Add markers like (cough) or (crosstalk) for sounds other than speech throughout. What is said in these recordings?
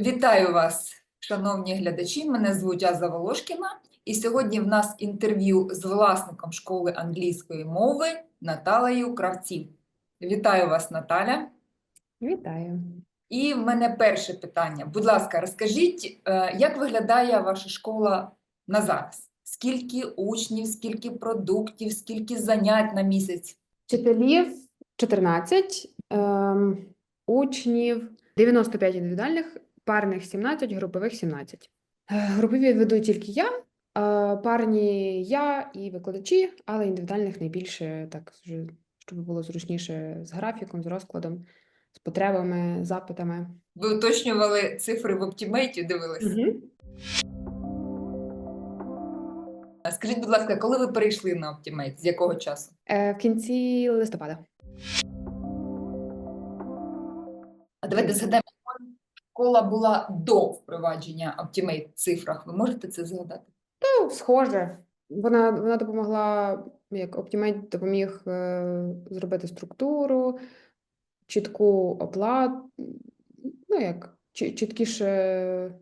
Вітаю вас, шановні глядачі. Мене звуть Аза Волошкіна, і сьогодні в нас інтерв'ю з власником школи англійської мови Наталею Кравців. Вітаю вас, Наталя. Вітаю. І в мене перше питання. Будь ласка, розкажіть, е, як виглядає ваша школа на зараз? Скільки учнів, скільки продуктів, скільки занять на місяць? Вчителів 14, ем, учнів 95 індивідуальних, парних 17, групових 17. Е, Групові веду тільки я, парні я і викладачі, але індивідуальних найбільше, так, щоб було зручніше з графіком, з розкладом, з потребами, запитами. Ви уточнювали цифри в Optimate, дивились? Скажіть, будь ласка, коли ви перейшли на Optimate? З якого часу? Е, В кінці листопада. А давайте згадаємо, школа була до впровадження Optimate в цифрах. Ви можете це згадати? Ну, схоже. Вона, вона допомогла, як Optimate допоміг е, зробити структуру, чітку оплату, ну як чіткіше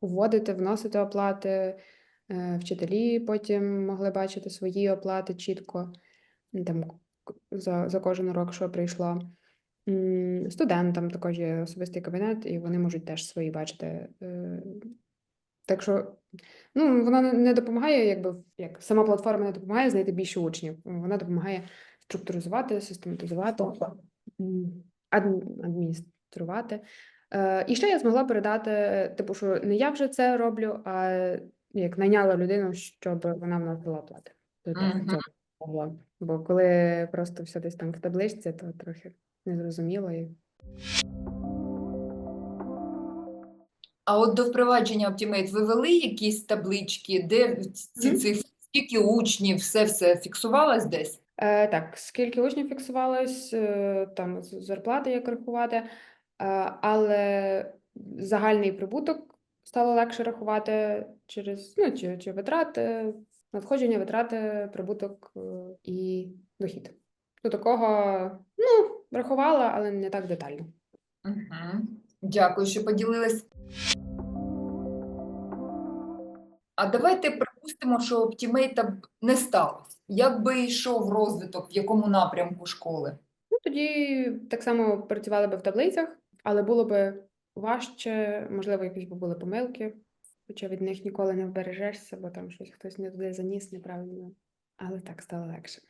вводити, вносити оплати. Е, Вчителі потім могли бачити свої оплати чітко, там за, за кожен урок, що прийшло. Студентам також є особистий кабінет, і вони можуть теж свої бачити. е, Так що Ну, вона не- допомагає, якби як сама платформа не допомагає знайти більше учнів. Вона допомагає структуризувати, систематизувати, адмініструвати. Е, І ще я змогла передати, типу, що не я вже це роблю, а як найняла людину, щоб вона оплати. То так, Мгм. це помогло. Бо коли просто все десь там в табличці, то трохи незрозуміло. І... А от до впровадження Optimate ви вели якісь таблички, де ці цифри, скільки учнів, все все фіксувалось десь? Е, так, скільки учнів фіксувалось, е, там зарплати як рахувати, е, але загальний прибуток стало легше рахувати через ну, чи, чи витрати, надходження, витрати, прибуток е, і дохід. До такого ну, рахувала, але не так детально. Угу. Дякую, що поділились. А давайте припустимо, що б не сталося. Як би йшов розвиток, в якому напрямку школи? Ну, тоді так само працювали би в таблицях, але було би важче, можливо, якісь би були помилки, хоча від них ніколи не вбережешся, бо там щось хтось не туди заніс неправильно. Але так стало легше.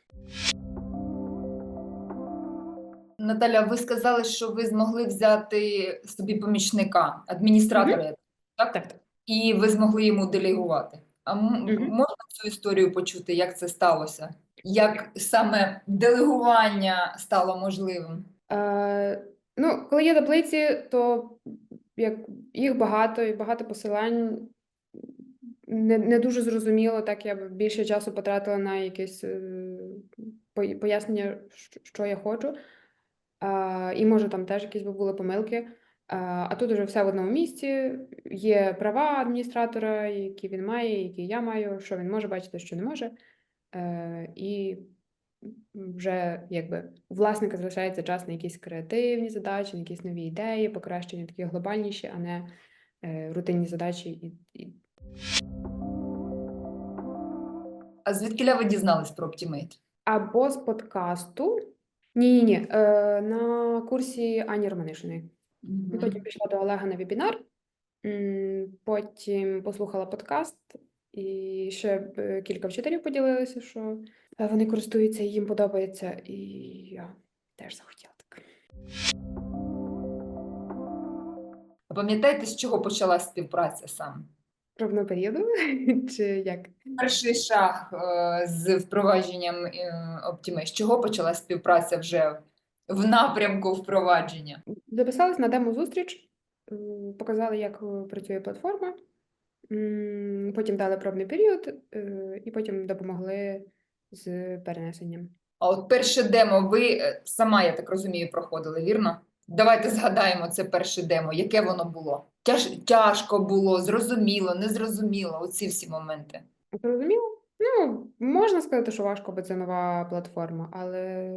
Наталя, ви сказали, що ви змогли взяти собі помічника, адміністратора, я так? Так, так. І ви змогли йому делегувати. А м- Мгм. можна цю історію почути, як це сталося? Як саме делегування стало можливим? Е, ну, коли є таблиці, то як їх багато і багато посилань. Не, не дуже зрозуміло, так я б більше часу потратила на якесь е, пояснення, що я хочу. А, і може там теж якісь би були помилки. А, тут уже все в одному місці. Є права адміністратора, які він має, які я маю, що він може бачити, що не може. Е, і вже якби власника залишається час на якісь креативні задачі, на якісь нові ідеї, покращення такі глобальніші, а не е, рутинні задачі. А звідкиля ви дізнались про Optimate? Або з подкасту. Ні, ні, ні. Е, на курсі Ані Романишиної. Мгм. Потім пішла до Олега на вебінар, м, потім послухала подкаст, і ще е, кілька вчителів поділилися, що е, вони користуються і їм подобається, і я теж захотіла так. А пам'ятаєте, з чого почалась співпраця саме? Пробного періоду, (laughs) чи як? Перший шаг е, з впровадженням е, З чого почалась співпраця вже в напрямку впровадження? Записалась на демо-зустріч, показали, як е, працює платформа, потім дали пробний період, е, і потім допомогли з перенесенням. А от перше демо ви е, сама, я так розумію, проходили, вірно? Давайте згадаємо це перше демо. Яке воно було? Тяж, тяжко було, зрозуміло, незрозуміло, оці всі моменти. Зрозуміло? Ну, можна сказати, що важко, бо це нова платформа, але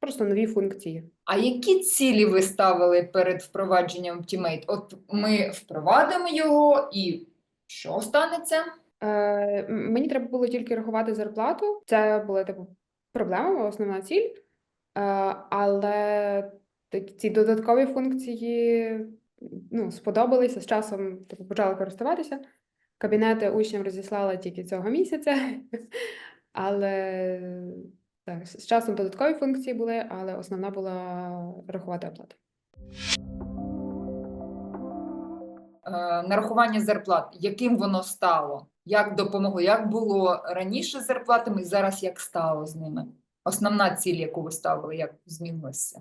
просто нові функції. А які цілі ви ставили перед впровадженням Optimate? От ми впровадимо його і що станеться? Е, мені треба було тільки рахувати зарплату. Це була типу проблема, основна ціль. Е, але ці додаткові функції ну, сподобалися. З часом типу, почали користуватися. Кабінети учням розіслала тільки цього місяця. (laughs) Але так, з часом додаткові функції були, але основна була рахувати оплату. Е, нарахування зарплат, яким воно стало? Як допомогло? Як було раніше з зарплатами і зараз як стало з ними? Основна ціль, яку ви ставили, як змінилася?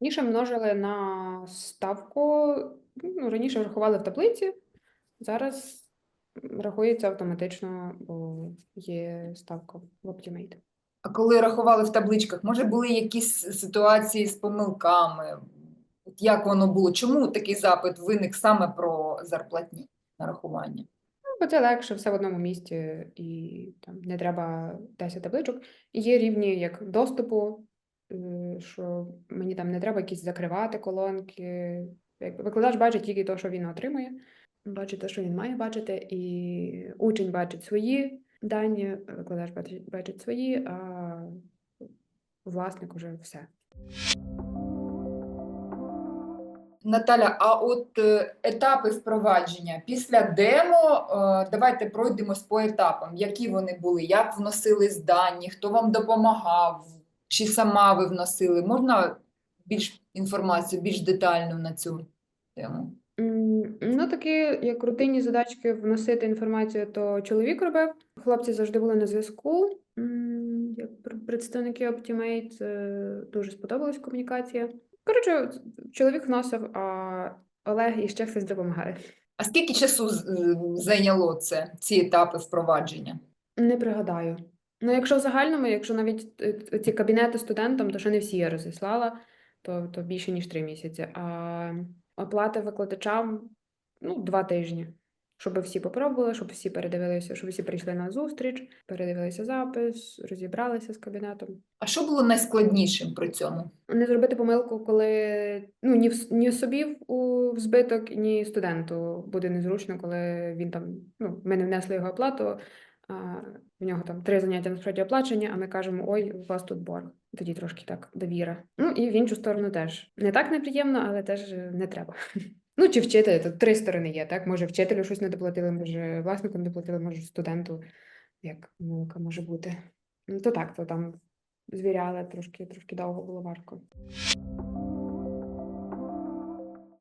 Раніше множили на ставку, ну, раніше рахували в таблиці, зараз рахується автоматично, бо є ставка в Optimate. А коли рахували в табличках, може були якісь ситуації з помилками? От як воно було? Чому такий запит виник саме про зарплатні нарахування? Ну, бо це легше, все в одному місці, і там не треба 10 табличок. Є рівні як доступу, що мені там не треба якісь закривати колонки. Викладач бачить тільки те, що він отримує, бачить те, що він має бачити, і учень бачить свої дані, викладач бачить, бачить свої, а власник уже все. Наталя, а от е, етапи впровадження після демо, е, давайте пройдемось по етапам. Які вони були, як вносились дані, хто вам допомагав, чи сама ви вносили? Можна більш інформацію, більш детальну на цю тему? Ну, такі, як рутинні задачки вносити інформацію, то чоловік робив. Хлопці завжди були на зв'язку. Як представники Optimate, е, дуже сподобалась комунікація. Коротше, чоловік вносив, а Олег і ще хтось допомагає. А скільки часу зайняло це, ці етапи впровадження? Не пригадаю. Ну, якщо в загальному, якщо навіть е, ці кабінети студентам, то ще не всі я розіслала, то, то більше ніж три місяці. А оплати викладачам ну, два тижні. Щоб всі попробували, щоб всі передивилися, щоб всі прийшли на зустріч, передивилися запис, розібралися з кабінетом. А що було найскладнішим при цьому? Не зробити помилку, коли ну, ні, в, ні собі в, у в збиток, ні студенту буде незручно, коли він там, ну, ми не внесли його оплату, в нього там три заняття насправді оплачені, а ми кажемо, ой, у вас тут борг. Тоді трошки так довіра. Ну і в іншу сторону теж. Не так неприємно, але теж е, не треба. (laughs) Ну, чи вчитель, тут три сторони є, так? Може, вчителю щось не доплатили, може, власнику не доплатили, може, студенту, як помилка може бути. Ну, то так, то там звіряли трошки, трошки довго було важко.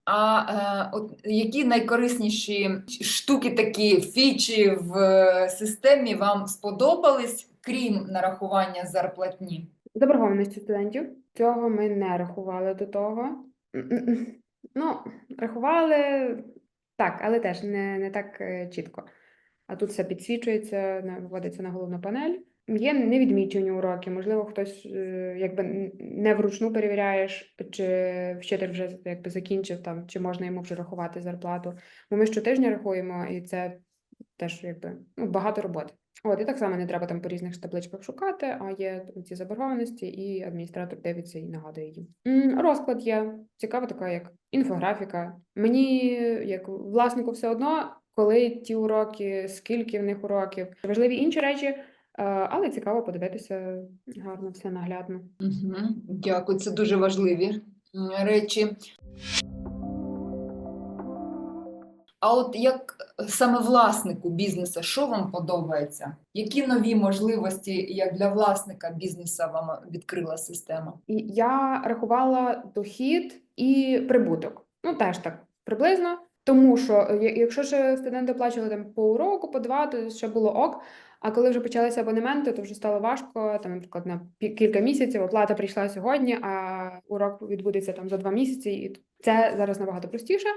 А е, от які найкорисніші штуки, такі фічі в е, системі вам сподобались, крім нарахування зарплатні? Заборгованості студентів. Цього ми не рахували до того. Ну, рахували так, але теж не, не так е, чітко. А тут все підсвічується, виводиться на головну панель. Є невідмічені уроки, можливо, хтось е, якби не вручну перевіряєш, чи вчитель вже якби закінчив там, чи можна йому вже рахувати зарплату. Бо ми щотижня рахуємо, і це теж якби ну, багато роботи. От, і так само не треба там по різних табличках шукати, а є ці заборгованості, і адміністратор дивиться і нагадує їм. Розклад є, цікава така, як інфографіка. Мені, як власнику, все одно, коли ті уроки, скільки в них уроків, важливі інші речі, але цікаво подивитися гарно, все наглядно. Угу. Дякую, це дуже важливі речі. А от як саме власнику бізнесу, що вам подобається? Які нові можливості як для власника бізнесу вам відкрила система? Я рахувала дохід і прибуток. Ну, теж так приблизно. Тому що е, якщо ще студенти оплачували там по уроку, по два, то ще було ок. А коли вже почалися абонементи, то вже стало важко. Там, наприклад, на кілька місяців оплата прийшла сьогодні, а урок відбудеться там за два місяці. І це зараз набагато простіше.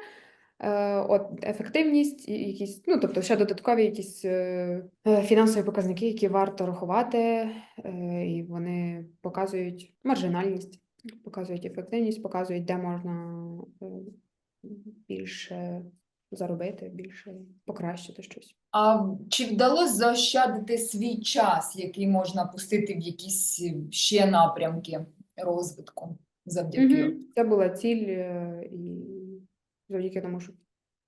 Е, От ефективність, якісь, ну тобто ще додаткові якісь е, фінансові показники, які варто рахувати, і вони показують маржинальність, показують ефективність, показують, де можна більше заробити, більше покращити щось. А чи вдалося заощадити свій час, який можна пустити в якісь ще напрямки? розвитку завдяки. Мгм. Це була ціль, е, і завдяки тому, що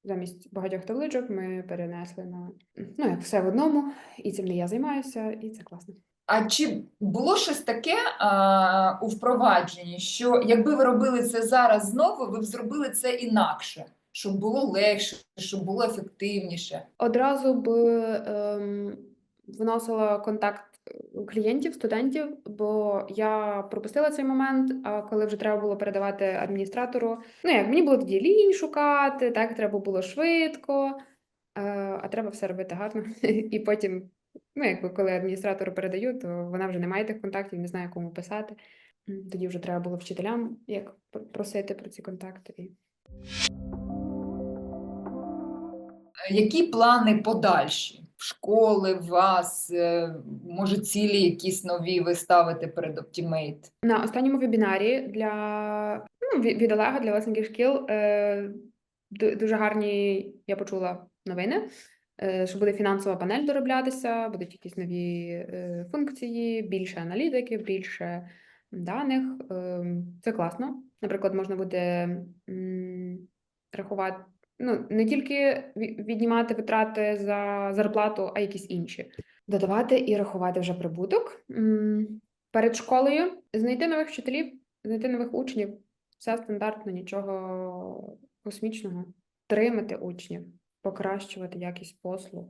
замість багатьох табличок ми перенесли на ну, як все в одному, і цим не я займаюся, і це класно. А чи було щось таке а, у впровадженні, що якби ви робили це зараз знову, ви б зробили це інакше, щоб було легше, щоб було ефективніше? Одразу б ем, вносила контакт клієнтів, студентів, бо я пропустила цей момент, а коли вже треба було передавати адміністратору, ну як мені було тоді лінь шукати, так треба було швидко, е, а треба все робити гарно. (laughs) І потім, ну якби коли адміністратору передаю, то вона вже не має тих контактів, не знає, кому писати. Тоді вже треба було вчителям як просити про ці контакти. Які плани подальші? В школи, вас, е, може, цілі якісь нові ви ставите перед Optimate? На останньому вебінарі для ну, від Олега для власників шкіл е, дуже гарні я почула новини, е, що буде фінансова панель дороблятися, будуть якісь нові е, функції, більше аналітики, більше даних. Ем, Це класно. Наприклад, можна буде рахувати. Ну, не тільки віднімати витрати за зарплату, а якісь інші. Додавати і рахувати вже прибуток. Перед школою знайти нових вчителів, знайти нових учнів. Все стандартно, нічого космічного. Тримати учнів, покращувати якість послуг,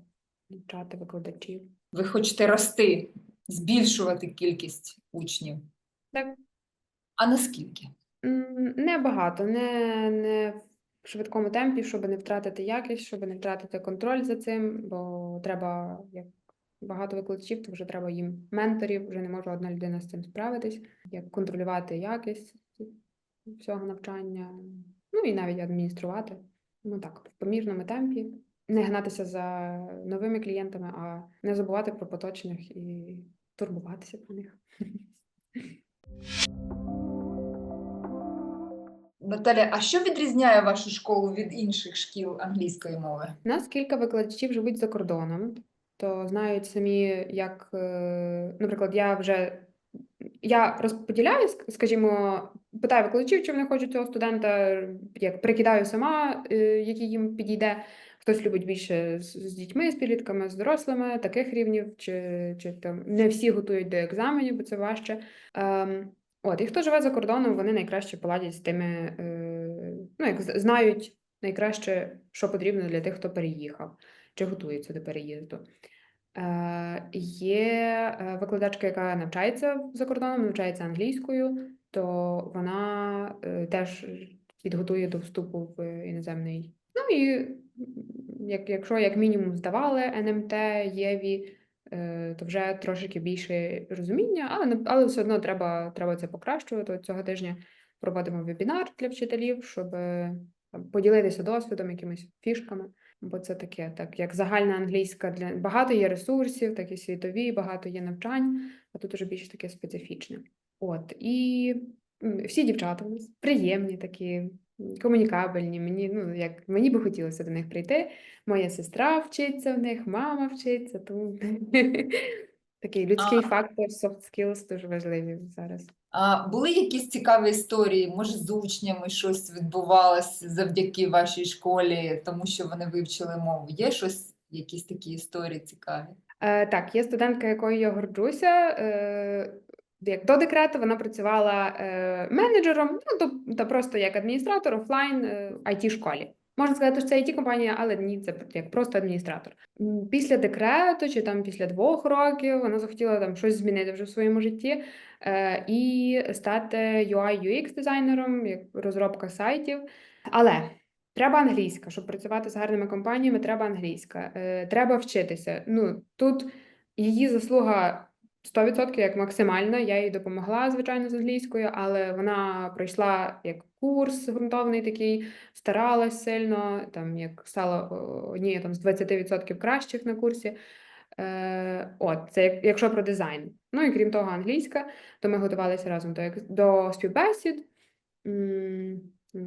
навчати викладачів. Ви хочете рости, збільшувати кількість учнів? Так. А наскільки? Небагато, не, не в швидкому темпі, щоб не втратити якість, щоб не втратити контроль за цим, бо треба, як багато викладачів, то вже треба їм менторів, вже не може одна людина з цим справитись, як контролювати якість всього навчання, ну і навіть адмініструвати. Ну так, в помірному темпі. Не гнатися за новими клієнтами, а не забувати про поточних і турбуватися про них. Наталя, а що відрізняє вашу школу від інших шкіл англійської мови? У нас кілька викладачів живуть за кордоном, то знають самі, як, е, наприклад, я вже я розподіляю, скажімо, питаю викладачів, чи вони хочуть цього студента, як прикидаю сама, е, який їм підійде. Хтось любить більше з, з дітьми, з підлітками, з дорослими, таких рівнів, чи, чи там не всі готують до екзаменів, бо це важче. Ем, от, і хто живе за кордоном, вони найкраще поладять з тими, е, ну, як знають найкраще, що потрібно для тих, хто переїхав чи готується до переїзду. Е, є е, викладачка, яка навчається за кордоном, навчається англійською, то вона е, теж підготує до вступу в іноземний. Ну і як, якщо як мінімум здавали НМТ, ЄВІ, е, то вже трошки більше розуміння, але, але все одно треба, треба це покращувати. Цього тижня проводимо вебінар для вчителів, щоб поділитися досвідом, якимись фішками. Бо це таке, так як загальна англійська для багато є ресурсів, так і світові, багато є навчань, а тут уже більш таке специфічне. От і всі дівчата у нас приємні, такі комунікабельні. Мені ну як мені би хотілося до них прийти. Моя сестра вчиться в них, мама вчиться, тому (laughs) такий людський фактор, soft skills дуже важливі зараз. А були якісь цікаві історії? Може, з учнями щось відбувалось завдяки вашій школі, тому що вони вивчили мову? Є щось, якісь такі історії цікаві? Е, так, є студентка, якою я горджуся. Е, як до декрету вона працювала е, менеджером, ну то, та просто як адміністратор офлайн е, it школі. Можна сказати, що це it компанія, але ні, це як просто адміністратор. Після декрету чи там після двох років вона захотіла там щось змінити вже в своєму житті е, і стати UI UX дизайнером, як розробка сайтів. Але Треба англійська, щоб працювати з гарними компаніями, треба англійська. Е, треба вчитися. Ну, тут її заслуга 100% як максимальна. Я їй допомогла, звичайно, з англійською, але вона пройшла як курс ґрунтовний такий, старалась сильно, там, як стала о, однією з 20% кращих на курсі. Е, от, це як- якщо про дизайн. Ну і крім того, англійська, то ми готувалися разом до, до співбесід.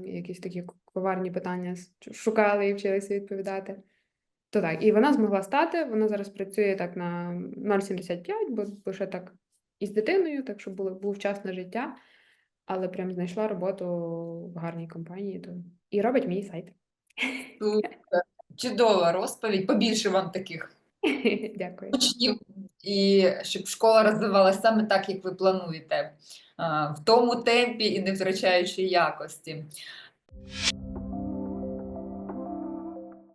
Якісь такі коварні питання шукали і вчилися відповідати. То так, і вона змогла стати. Вона зараз працює так на 0,75, бо лише так із дитиною, так щоб було, був час на життя. але прям знайшла роботу в гарній компанії, то і робить мій сайт. Чудова розповідь. Побільше вам таких (laughs) Дякую. учнів, і щоб школа розвивалася саме так, як ви плануєте, в тому темпі і не втрачаючи якості.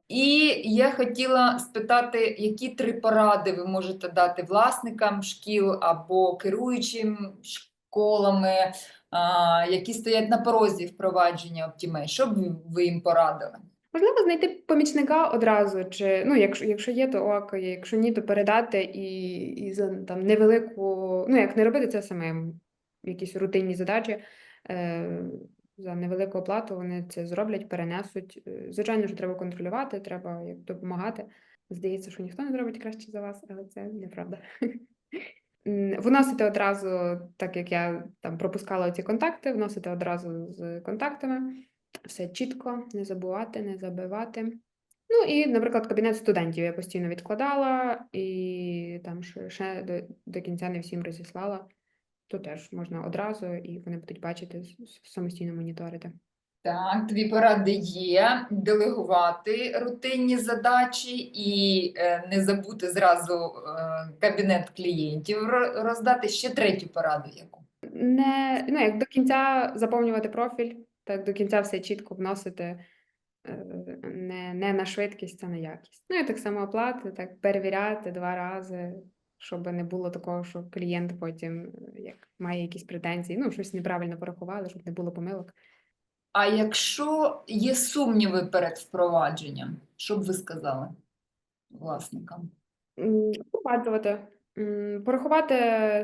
І я хотіла спитати, які три поради ви можете дати власникам шкіл або керуючим школами, які стоять на порозі впровадження Optimate? Що б ви- їм порадили? Можливо, знайти помічника одразу, чи ну, якщо, якщо є, то ок, якщо ні, то передати і, і за там невелику, ну як не робити це самим, якісь рутинні задачі. Е, за невелику оплату вони це зроблять, перенесуть. Е, Звичайно, що треба контролювати, треба як допомагати. Здається, що ніхто не зробить краще за вас, але це неправда. (laughs) Вносити одразу, так як я там пропускала ці контакти, вносити одразу з контактами. Все чітко, не забувати, не забивати. Ну і, наприклад, кабінет студентів я постійно відкладала і там ще, до, до кінця не всім розіслала. То теж можна одразу, і вони будуть бачити самостійно моніторити. Так, дві поради є: делегувати рутинні задачі і е, не забути зразу е, кабінет клієнтів роздати. Ще третю пораду яку. Не, ну, як до кінця заповнювати профіль, так до кінця все чітко вносити е, не, не на швидкість, а на якість. Ну і так само оплати, так перевіряти два рази, щоб не було такого, що клієнт потім е, як має якісь претензії, ну, щось неправильно порахували, щоб не було помилок. А якщо є сумніви перед впровадженням, що б ви сказали власникам? Впроваджувати. Порахувати,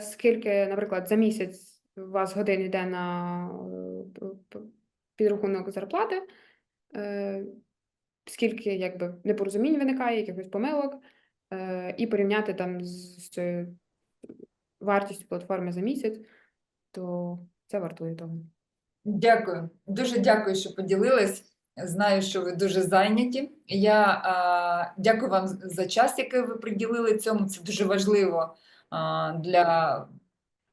скільки, наприклад, за місяць у вас годин йде на е, підрахунок зарплати, е, скільки якби непорозумінь виникає, якихось помилок, е, і порівняти там з вартістю платформи за місяць, то це вартує того. Дякую, дуже дякую, що поділились. Знаю, що ви дуже зайняті. Я а, дякую вам за час, який ви приділили цьому. Це дуже важливо а, для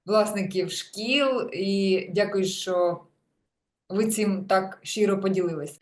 власників шкіл. І дякую, що ви цим так щиро поділились.